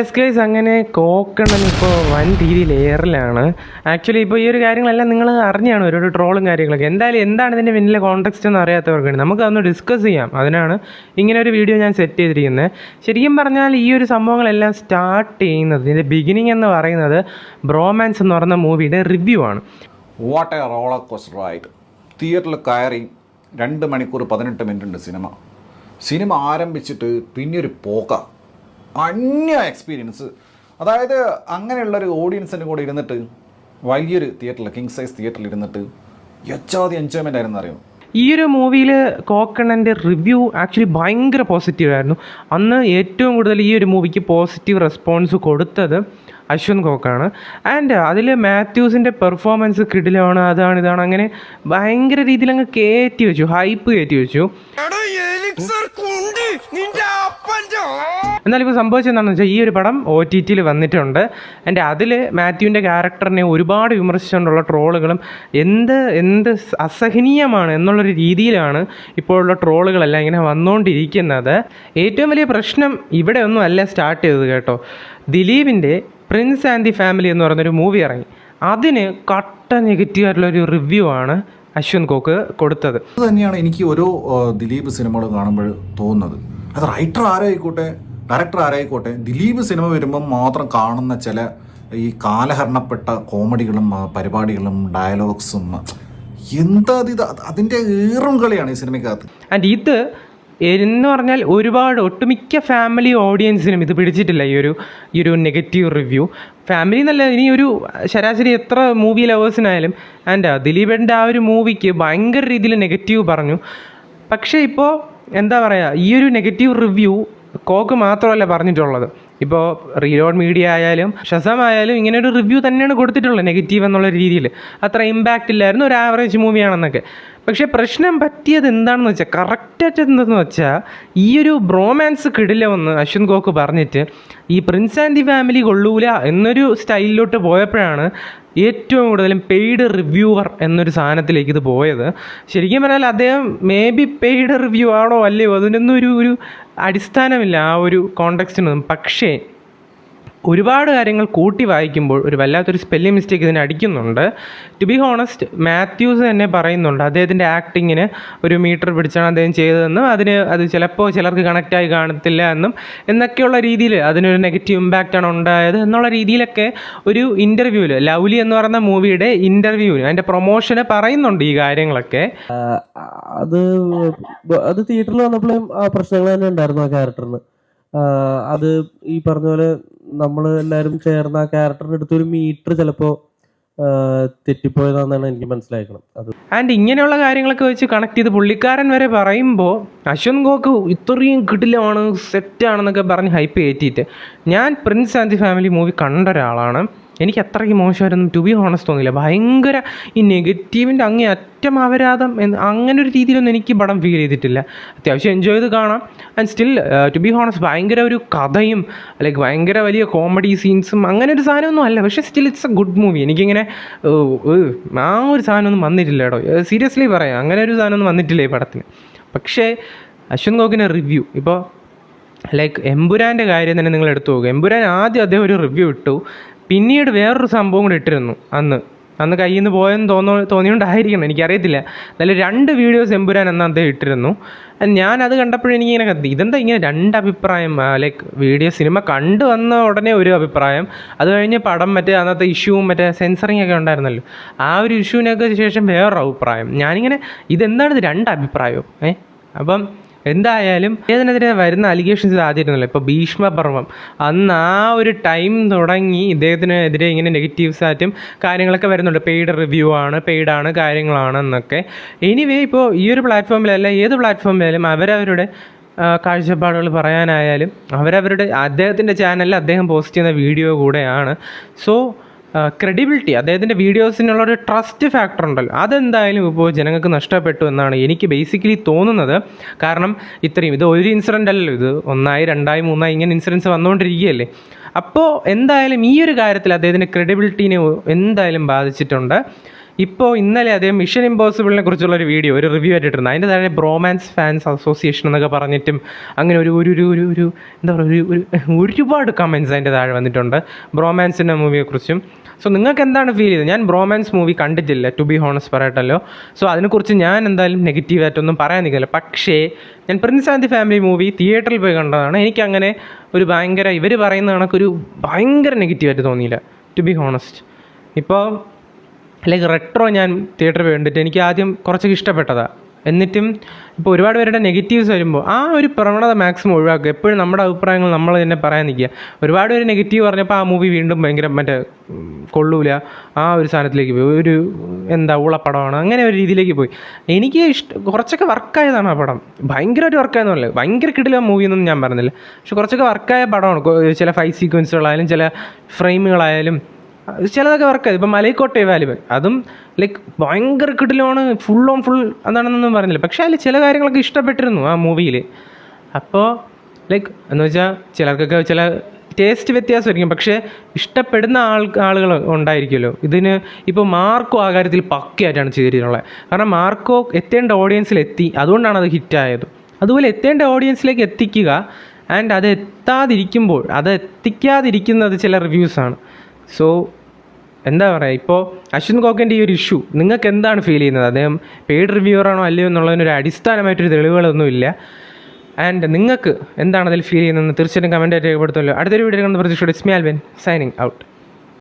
S case അങ്ങനെ കോക്കണ്ണൻ ഇപ്പോൾ വൻ രീതിയിൽ എയറിലാണ്. ആക്ച്വലി ഇപ്പോൾ ഈ ഒരു കാര്യങ്ങളെല്ലാം നിങ്ങൾ അറിഞ്ഞാണ് ഒരു ട്രോളും കാര്യങ്ങളൊക്കെ. എന്തായാലും എന്താണ് ഇതിന്റെ പിന്നിലെ കോൺടെക്സ്റ്റ് എന്ന് അറിയാത്തവർക്ക് വേണ്ടി നമുക്ക് അതൊന്ന് ഡിസ്കസ് ചെയ്യാം. അതിനാണ് ഇങ്ങനെ ഒരു വീഡിയോ ഞാൻ സെറ്റ് ചെയ്തിരിക്കുന്നത്. ശരിക്കും പറഞ്ഞാൽ ഈ ഒരു സംഭവങ്ങളെല്ലാം സ്റ്റാർട്ട് ചെയ്യുന്നത് ഇതിന്റെ ബിഗിനിങ് എന്ന് പറയുന്നത് ബ്രോമാൻസ് എന്ന് പറയുന്ന മൂവിയുടെ റിവ്യൂ ആണ്. വാട്ട് എ റോളർ കോസ്റ്റർ ആയിട്ട് തിയേറ്ററിൽ കയറി രണ്ട് മണിക്കൂർ പതിനെട്ട് മിനിറ്റ് ഉണ്ട് സിനിമ സിനിമ ആരംഭിച്ചിട്ട് പിന്നെ ഒരു പോക്ക. അന്യ എക്സ്പീരിയൻസ് അതായത് അങ്ങനെയുള്ളൊരു ഓഡിയൻസിന്റെ കൂടെ ഇരുന്നിട്ട് വലിയൊരു തിയേറ്ററിൽ കിങ് സൈസ് തിയേറ്ററിൽ ഇരുന്നിട്ട് യച്ചാതി എൻജോയ്മെന്റ് ആയിരുന്നു അറിയാം? ഈ ഒരു മൂവിയിൽ കോക്കണന്റെ റിവ്യൂ ആക്ച്വലി ഭയങ്കര പോസിറ്റീവ് ആയിരുന്നു. അന്ന് ഏറ്റവും കൂടുതൽ ഈ ഒരു മൂവിക്ക് പോസിറ്റീവ് റെസ്പോൺസ് കൊടുത്തത് അശ്വൻ കോക്കാണ്. ആൻഡ് അതിൽ മാത്യൂസിന്റെ പെർഫോമൻസ് കിടിലാണ് അതാണ് ഇതാണ് അങ്ങനെ ഭയങ്കര രീതിയിൽ അങ്ങ് കയറ്റി വെച്ചു ഹൈപ്പ് കയറ്റി വെച്ചു. എന്നാൽ ഇപ്പോൾ സംഭവിച്ചതെന്താണെന്ന് വെച്ചാൽ ഈ ഒരു പടം ഒ ടി ടിയിൽ വന്നിട്ടുണ്ട്. എന്റെ അതിൽ മാത്യുവിന്റെ ക്യാരക്ടറിനെ ഒരുപാട് വിമർശിച്ചുകൊണ്ടുള്ള ട്രോളുകളും എന്ത് എന്ത് അസഹനീയമാണ് എന്നുള്ളൊരു രീതിയിലാണ് ഇപ്പോഴുള്ള ട്രോളുകളെല്ലാം ഇങ്ങനെ വന്നുകൊണ്ടിരിക്കുന്നത് ഏറ്റവും വലിയ പ്രശ്നം ഇവിടെ ഒന്നും അല്ല സ്റ്റാർട്ട് ചെയ്തത് കേട്ടോ. ദിലീപിന്റെ പ്രിൻസ് ആൻഡ് ദി ഫാമിലി എന്ന് പറയുന്നൊരു മൂവി ഇറങ്ങി. അതിന് കട്ട നെഗറ്റീവ് ആയിട്ടുള്ളൊരു റിവ്യൂ ആണ് അശ്വന്ത് കോക്ക് കൊടുത്തത്. അത് തന്നെയാണ് എനിക്ക് ഓരോ ദിലീപ് സിനിമകൾ കാണുമ്പോൾ തോന്നുന്നത്. അത് റൈറ്റർ ആരായിക്കോട്ടെ ഡയറക്ടർ ആരായിക്കോട്ടെ ദിലീപ് സിനിമ വരുമ്പം മാത്രം കാണുന്ന ചില ഈ കാലഹരണപ്പെട്ട കോമഡികളും പരിപാടികളും ഡയലോഗ്സും എന്താ ഇത്? അത് അതിന്റെ ഏറും കളിയാണ് ഈ സിനിമയ്ക്കകത്ത്. ആൻഡ് ഇത് എന്ന് പറഞ്ഞാൽ ഒരുപാട് ഒട്ടുമിക്ക ഫാമിലി ഓഡിയൻസിനും ഇത് പിടിച്ചിട്ടില്ല ഈ ഒരു ഈ ഒരു നെഗറ്റീവ് റിവ്യൂ ഫാമിലി എന്നല്ല ഇനി ഒരു ശരാശരി എത്ര മൂവി ലവേഴ്സിനായാലും ആൻഡ് ദിലീപന്റെ ആ ഒരു മൂവിക്ക് ഭയങ്കര രീതിയിൽ നെഗറ്റീവ് പറഞ്ഞു. പക്ഷേ ഇപ്പോൾ എന്താ പറയുക ഈ ഒരു നെഗറ്റീവ് റിവ്യൂ കോക്ക് മാത്രമല്ല പറഞ്ഞിട്ടുള്ളത്. ഇപ്പോൾ റീലോഡ് മീഡിയ ആയാലും ഷസം ആയാലും ഇങ്ങനെ ഒരു റിവ്യൂ തന്നെയാണ് കൊടുത്തിട്ടുള്ളത് നെഗറ്റീവ് എന്നുള്ള രീതിയിൽ അത്ര ഇമ്പാക്റ്റ് ഇല്ലായിരുന്നു ഒരു ആവറേജ് മൂവിയാണെന്നൊക്കെ പക്ഷേ പ്രശ്നം പറ്റിയത് എന്താണെന്ന് വെച്ചാൽ കറക്റ്റായിട്ട് എന്തെന്ന് വെച്ചാൽ ഈ ഒരു ബ്രോമാൻസ് കിടില്ലെന്ന് അശ്വിൻ ഗോക്ക് പറഞ്ഞിട്ട് ഈ പ്രിൻസ് ആൻഡ് ദി ഫാമിലി കൊള്ളൂല എന്നൊരു സ്റ്റൈലിലോട്ട് പോയപ്പോഴാണ് ഏറ്റവും കൂടുതലും പെയ്ഡ് റിവ്യൂവർ എന്നൊരു സാധനത്തിലേക്ക് ഇത് പോയത്. ശരിക്കും പറഞ്ഞാൽ അദ്ദേഹം മേ ബി പെയ്ഡ് റിവ്യൂ ആണോ അല്ലയോ അതിനൊന്നും ഒരു ഒരു അടിസ്ഥാനമില്ല ആ ഒരു കോണ്ടെക്സ്റ്റിനൊന്നും പക്ഷേ ഒരുപാട് കാര്യങ്ങൾ കൂട്ടി വായിക്കുമ്പോൾ ഒരു വല്ലാത്തൊരു സ്പെല്ലിംഗ് മിസ്റ്റേക്ക് ഇതിന് അടിക്കുന്നുണ്ട്. ടു ബി ഹോണസ്റ്റ് മാത്യൂസ് തന്നെ പറയുന്നുണ്ട് അദ്ദേഹത്തിന്റെ ആക്ടിങ്ങിന് ഒരു മീറ്റർ പിടിച്ചാണ് അദ്ദേഹം ചെയ്തതെന്നും അതിന് അത് ചിലപ്പോൾ ചിലർക്ക് കണക്റ്റായി കാണത്തില്ല എന്നും എന്നൊക്കെയുള്ള രീതിയിൽ അതിനൊരു നെഗറ്റീവ് ഇമ്പാക്റ്റാണ് ഉണ്ടായത് എന്നുള്ള രീതിയിലൊക്കെ ഒരു ഇന്റർവ്യൂവിൽ ലൗലി എന്ന് പറയുന്ന മൂവിയുടെ ഇന്റർവ്യൂവിൽ അതിന്റെ പ്രൊമോഷന് പറയുന്നുണ്ട് ഈ കാര്യങ്ങളൊക്കെ. അത് അത് തിയേറ്ററിൽ വന്നപ്പോഴും ആ പ്രശ്നങ്ങൾ തന്നെ ഉണ്ടായിരുന്നു ആ ക്യാരക്ടറിന് അത് ഈ പറഞ്ഞ പോലെ നമ്മൾ എല്ലാവരും ചേർന്ന് ആ ക്യാരക്ടറിന് ഒരു മീറ്റർ ചിലപ്പോൾ തെറ്റിപ്പോയതാണെന്നാണ് എനിക്ക് മനസ്സിലാക്കണം അത് ആൻഡ് ഇങ്ങനെയുള്ള കാര്യങ്ങളൊക്കെ വെച്ച് കണക്ട് ചെയ്ത് പുള്ളിക്കാരൻ വരെ പറയുമ്പോൾ അശ്വൻ ഗോക്ക് ഇത്രയും കിടിലമാണ് സെറ്റാണെന്നൊക്കെ പറഞ്ഞ് ഹൈപ്പ് കയറ്റിയിട്ട് ഞാൻ പ്രിൻസ് ആൻഡ് ഫാമിലി മൂവി കണ്ട ഒരാളാണ്. എനിക്ക് അത്രയ്ക്ക് മോശമായിരുന്നു ടു ബി ഹോണസ്റ്റ് തോന്നിയില്ല ഭയങ്കര ഈ നെഗറ്റീവിന്റെ അങ്ങേ അറ്റം അപരാധം എന്ന് അങ്ങനെ ഒരു രീതിയിലൊന്നും എനിക്ക് പടം ഫീൽ ചെയ്തിട്ടില്ല. അത്യാവശ്യം എൻജോയ് ചെയ്ത് കാണാം. And still to be honest ഭയങ്കര ഒരു കഥയും ലൈക്ക് ഭയങ്കര വലിയ കോമഡി സീൻസും അങ്ങനെ ഒരു സാധനമൊന്നും അല്ല. പക്ഷേ still it's a good movie എനിക്കിങ്ങനെ ആ ഒരു സാധനമൊന്നും വന്നിട്ടില്ല കേട്ടോ. സീരിയസ്ലി പറയാം. അങ്ങനെ ഒരു സാധനമൊന്നും വന്നിട്ടില്ല ഈ പടത്തിന്. പക്ഷേ അശ്വിൻ ഗോഖിന്റെ റിവ്യൂ ഇപ്പോൾ ലൈക്ക് എമ്പുരാന്റെ കാര്യം തന്നെ നിങ്ങൾ എടുത്തു നോക്കുക എമ്പുരാൻ ആദ്യം അദ്ദേഹം ഒരു റിവ്യൂ ഇട്ടു. പിന്നീട് വേറൊരു സംഭവം കൂടി ഇട്ടിരുന്നു അന്ന്. അന്ന് കയ്യിൽ നിന്ന് പോയെന്ന് തോന്നു തോന്നിയോണ്ടായിരിക്കണം എനിക്കറിയത്തില്ല. നല്ല രണ്ട് വീഡിയോസ് എമ്പുരാൻ അന്ന് അദ്ദേഹം ഇട്ടിരുന്നു. ഞാനത് ഞാൻ അത് കണ്ടപ്പോഴും എനിക്കിങ്ങനെ കത്തി. ഇതെന്താ ഇങ്ങനെ രണ്ട് അഭിപ്രായം? ലൈക്ക് വീഡിയോ സിനിമ കണ്ടു വന്ന ഉടനെ ഒരു അഭിപ്രായം. അത് കഴിഞ്ഞ് പടം മറ്റേ അന്നത്തെ ഇഷ്യൂവും മറ്റേ സെൻസറിങ് ഒക്കെ ഉണ്ടായിരുന്നല്ലോ. ആ ഒരു ഇഷ്യൂവിനൊക്കെ ശേഷം വേറൊരു അഭിപ്രായം. ഞാനിങ്ങനെ ഇതെന്താണ് ഇത് രണ്ട് അഭിപ്രായവും? ഏ? അപ്പം എന്തായാലും ഇദ്ദേഹത്തിനെതിരെ വരുന്ന അലിഗേഷൻസ് ആദ്യമായിരുന്നല്ലോ ഇപ്പോൾ ഭീഷ്മപർവം അന്ന് ആ ഒരു ടൈം തുടങ്ങി ഇദ്ദേഹത്തിനെതിരെ ഇങ്ങനെ നെഗറ്റീവ്സ് ആയിട്ടും കാര്യങ്ങളൊക്കെ വരുന്നുണ്ട്. പെയ്ഡ് റിവ്യൂ ആണ് പെയ്ഡ് ആണ് കാര്യങ്ങളാണ് എന്നൊക്കെ. എനിവേ ഇപ്പോൾ ഈ ഒരു പ്ലാറ്റ്ഫോമിലല്ല ഏത് പ്ലാറ്റ്ഫോമിലായാലും അവരവരുടെ കാഴ്ചപ്പാടുകൾ പറയാനായാലും അവരവരുടെ അദ്ദേഹത്തിന്റെ ചാനലിൽ അദ്ദേഹം പോസ്റ്റ് ചെയ്യുന്ന വീഡിയോ കൂടെയാണ്. സോ ക്രെഡിബിലിറ്റി അദ്ദേഹത്തിന്റെ വീഡിയോസിനുള്ള ഒരു ട്രസ്റ്റ് ഫാക്ടർ ഉണ്ടല്ലോ. അതെന്തായാലും ഇപ്പോൾ ജനങ്ങൾക്ക് നഷ്ടപ്പെട്ടു എന്നാണ് എനിക്ക് ബേസിക്കലി തോന്നുന്നത്. കാരണം ഇത്രയും ഇത് ഒരു ഇൻസിഡന്റ് അല്ലല്ലോ ഇത് ഒന്നായി രണ്ടായി മൂന്നായി ഇങ്ങനെ ഇൻസിഡൻസ് വന്നുകൊണ്ടിരിക്കുകയല്ലേ. അപ്പോൾ എന്തായാലും ഈ ഒരു കാര്യത്തിൽ അദ്ദേഹത്തിന്റെ ക്രെഡിബിലിറ്റീനെ എന്തായാലും ബാധിച്ചിട്ടുണ്ട്. ഇപ്പോൾ ഇന്നലെ അദ്ദേഹം മിഷൻ ഇമ്പോസിബിളിനെ കുറിച്ചുള്ള ഒരു വീഡിയോ ഒരു റിവ്യൂ ആയിട്ടിരുന്നു അതിന്റെ താഴെ ബ്രോമാൻസ് ഫാൻസ് അസോസിയേഷൻ എന്നൊക്കെ പറഞ്ഞിട്ടും അങ്ങനെ ഒരു ഒരു ഒരു ഒരു എന്താ പറയുക ഒരു ഒരു ഒരുപാട് കമന്റ്സ് അതിന്റെ താഴെ വന്നിട്ടുണ്ട് ബ്രോമാൻസിന്റെ മൂവിയെക്കുറിച്ചും. സോ നിങ്ങൾക്ക് എന്താണ് ഫീൽ ചെയ്തത്? ഞാൻ ബ്രോമാൻസ് മൂവി കണ്ടിട്ടില്ല ടു ബി ഹോണസ് പറയട്ടല്ലോ. സോ അതിനെക്കുറിച്ച് ഞാൻ എന്തായാലും നെഗറ്റീവായിട്ടൊന്നും പറയാൻ നിൽക്കില്ല. പക്ഷേ ഞാൻ Prince and the family movie തിയേറ്ററിൽ പോയി കണ്ടതാണ്. എനിക്കങ്ങനെ ഒരു ഭയങ്കര ഇവർ പറയുന്ന കണക്കൊരു ഭയങ്കര നെഗറ്റീവായിട്ട് തോന്നിയില്ല ടു ബി ഹോണസ്റ്റ് ഇപ്പോൾ ലൈക്ക് റെട്രോ ഞാൻ തിയേറ്ററിൽ കണ്ടിട്ട് എനിക്ക് ആദ്യം കുറച്ചൊക്കെ ഇഷ്ടപ്പെട്ടതാണ് എന്നിട്ടും ഇപ്പോൾ ഒരുപാട് പേരുടെ നെഗറ്റീവ്സ് വരുമ്പോൾ ആ ഒരു പ്രവണത മാക്സിമം ഒഴിവാക്കുക. എപ്പോഴും നമ്മുടെ അഭിപ്രായങ്ങൾ നമ്മൾ തന്നെ പറയാൻ നിൽക്കുക. ഒരുപാട് പേര് നെഗറ്റീവ് പറഞ്ഞപ്പോൾ ആ മൂവി വീണ്ടും ഭയങ്കര മറ്റേ കൊള്ളൂല. ആ ഒരു സാധനത്തിലേക്ക് പോയി. ഒരു എന്താ ഉളപ്പടമാണ് അങ്ങനെ ഒരു രീതിയിലേക്ക് പോയി. എനിക്ക് ഇഷ്ട കുറച്ചൊക്കെ വർക്കായതാണ് ആ പടം. ഭയങ്കരമായിട്ട് വർക്കായെന്നല്ല ഭയങ്കര കിടില മൂവിയൊന്നും ഞാൻ പറഞ്ഞില്ല. പക്ഷെ കുറച്ചൊക്കെ വർക്കായ പടമാണ്. ചില ഫൈവ് സീക്വൻസുകളായാലും ചില ഫ്രെയിമുകളായാലും ചിലതൊക്കെ വർക്ക് ഇപ്പം മലൈക്കോട്ടെ വാലിബൻ അതും ലൈക്ക് ഭയങ്കര കിടിലമാണ് ഫുൾ ഓൺ ഫുൾ എന്താണെന്നൊന്നും പറഞ്ഞില്ല. പക്ഷേ അതിൽ ചില കാര്യങ്ങളൊക്കെ ഇഷ്ടപ്പെട്ടിരുന്നു ആ മൂവിയിൽ അപ്പോൾ ലൈക്ക് എന്ന് വെച്ചാൽ ചിലർക്കൊക്കെ ചില ടേസ്റ്റ് വ്യത്യാസമായിരിക്കും. പക്ഷേ ഇഷ്ടപ്പെടുന്ന ആൾ ആളുകൾ ഉണ്ടായിരിക്കുമല്ലോ. ഇതിന് ഇപ്പോൾ മാർക്കോ ആ കാര്യത്തിൽ പക്കയായിട്ടാണ് ചെയ്തിട്ടുള്ളത്. കാരണം മാർക്കോ എത്തേണ്ട ഓഡിയൻസിൽ എത്തി. അതുകൊണ്ടാണ് അത് ഹിറ്റായത് അതുപോലെ എത്തേണ്ട ഓഡിയൻസിലേക്ക് എത്തിക്കുക ആൻഡ് അത് എത്താതിരിക്കുമ്പോൾ അത് എത്തിക്കാതിരിക്കുന്നത് ചില റിവ്യൂസാണ് സോ എന്താ പറയുക ഇപ്പോൾ അശ്വിൻ ഗോക്കന്റെ ഈ ഒരു ഇഷ്യൂ നിങ്ങൾക്ക് എന്താണ് ഫീൽ ചെയ്യുന്നത്? അദ്ദേഹം പെയ്ഡ് റിവ്യൂവർ ആണോ അല്ലയോ എന്നുള്ളതിനൊരു അടിസ്ഥാനമായിട്ടൊരു തെളിവുകളൊന്നുമില്ല ആൻഡ് നിങ്ങൾക്ക് എന്താണ് അതിൽ ഫീൽ ചെയ്യുന്നതെന്ന് തീർച്ചയായിട്ടും കമന്റായിട്ട് രേഖപ്പെടുത്തുമല്ലോ. അടുത്തൊരു വീഡിയോ കണ്ട് പ്രതീക്ഷയോടെ സ്മി ആൽബൻ സൈനിങ് ഔട്ട്